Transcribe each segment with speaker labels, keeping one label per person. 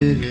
Speaker 1: Yeah.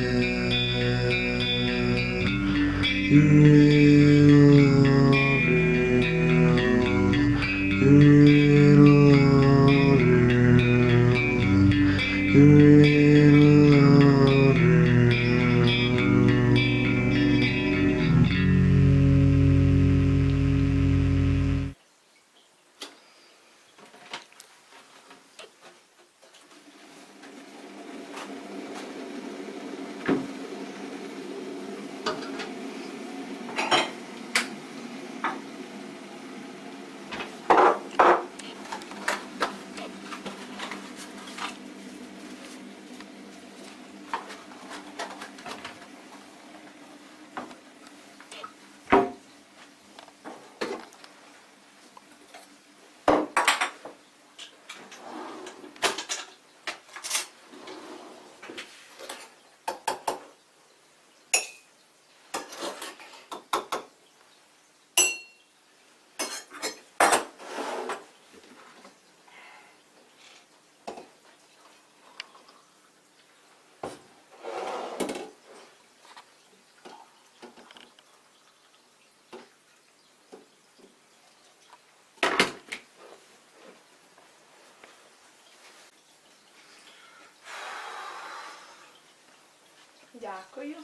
Speaker 1: Дякую.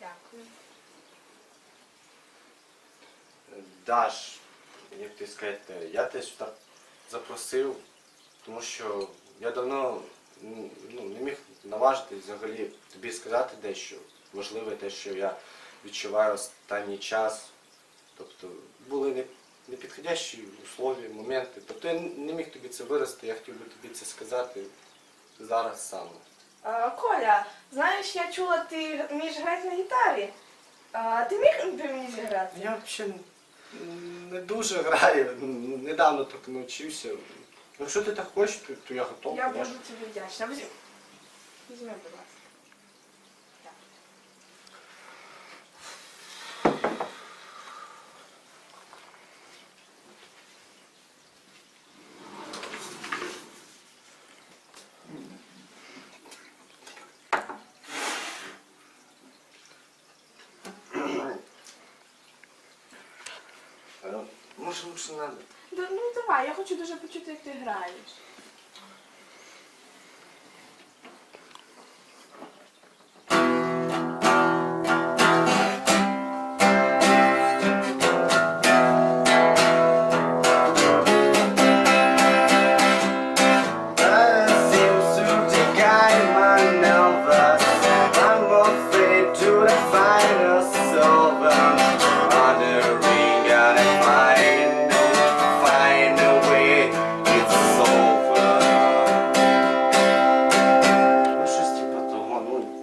Speaker 1: Дякую.
Speaker 2: Даш, як ти сказати, я тебе сюди запросив, тому що я давно ну, не міг наважити взагалі тобі сказати дещо важливе, те, що я відчуваю останній час. Тобто були не- непідходящі условия, моменти. Тобто я не міг тобі це виразити, я хотів би тобі це сказати зараз саме.
Speaker 1: А, Коля, знаєш, я чула, ти вмієш грати на гітарі. А, ти міг би мені зіграти?
Speaker 2: Я взагалі не дуже граю, недавно так навчився. Якщо ти так хочеш, то, то я готовий.
Speaker 1: Я буду тобі вдячна. Візьми, будь ласка. Так.
Speaker 2: А, Може, лучше не надо.
Speaker 1: Да, ну давай, я хочу дуже почути, як ти граєш.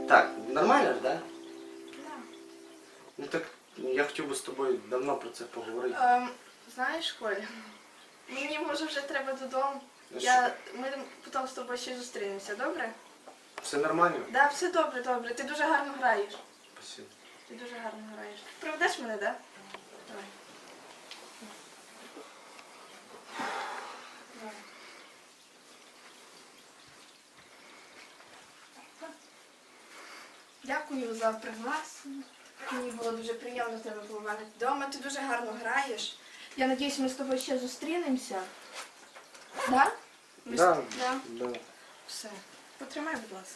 Speaker 2: Так, нормально ж, да? Ну так, я хотів би з тобою давно про це поговорити.
Speaker 1: Ем, знаєш, Коля, мені може вже треба додому.
Speaker 2: Ну,
Speaker 1: Я, ми потім з тобою ще зустрінемося, добре?
Speaker 2: Все нормально?
Speaker 1: Да, все добре, добре. Ти дуже гарно граєш.
Speaker 2: Спасибо.
Speaker 1: Ти дуже гарно граєш. Проведеш мене, да? Давай. Давай. Дякую за приглашення. Мені було дуже приємно тебе побачити вдома. Ти дуже гарно граєш. Я надіюсь, ми з тобою ще зустрінемося. Да? Ми з-
Speaker 2: Да,
Speaker 1: да.
Speaker 2: да.
Speaker 1: Все. Потримай, будь ласка.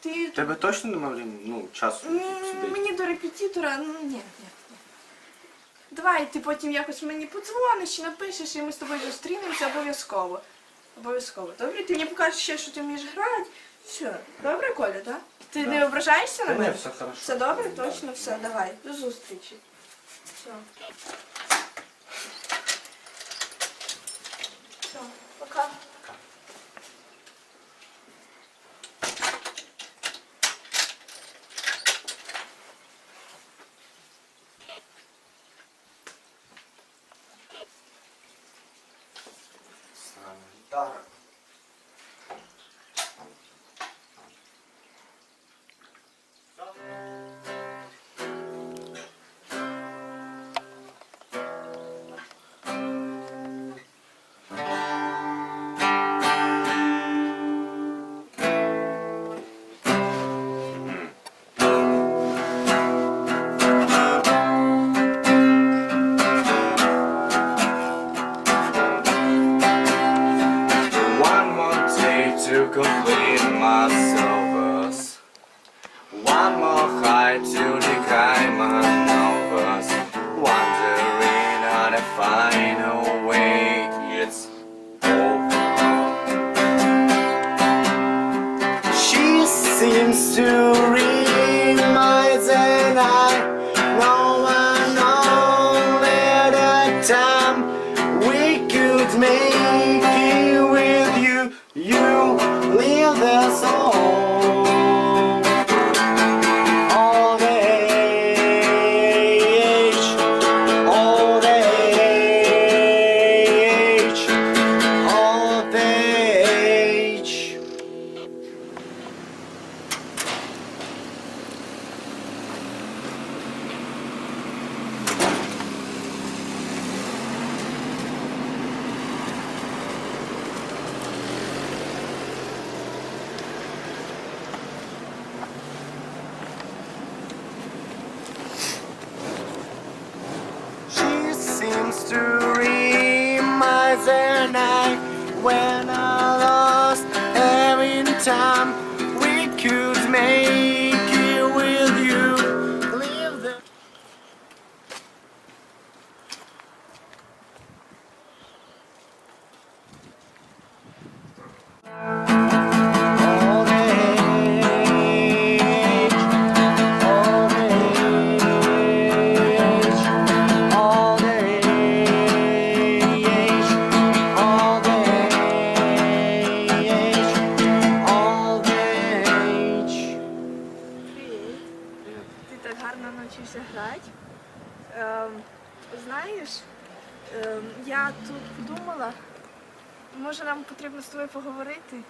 Speaker 1: Ти
Speaker 2: Тебе точно немає ну, часу
Speaker 1: М? Мені до репетитора, ну ні, ні, ні. Давай ти потім якось мені подзвониш і напишеш, і ми з тобою зустрінемося обов'язково. Обов'язково. Добре? Ти мені покажеш ще, що ти вмієш грати. Все, добре, Коля, так? Ти
Speaker 2: Да.
Speaker 1: не ображаєшся на
Speaker 2: Та ні,
Speaker 1: мене?
Speaker 2: все хорошо.
Speaker 1: Все добре?
Speaker 2: Да.
Speaker 1: Точно, все, давай. До зустрічі. Все,
Speaker 2: Thursday night when I lost every time.
Speaker 1: знаєш, я тут подумала, може нам потрібно з тобою поговорити.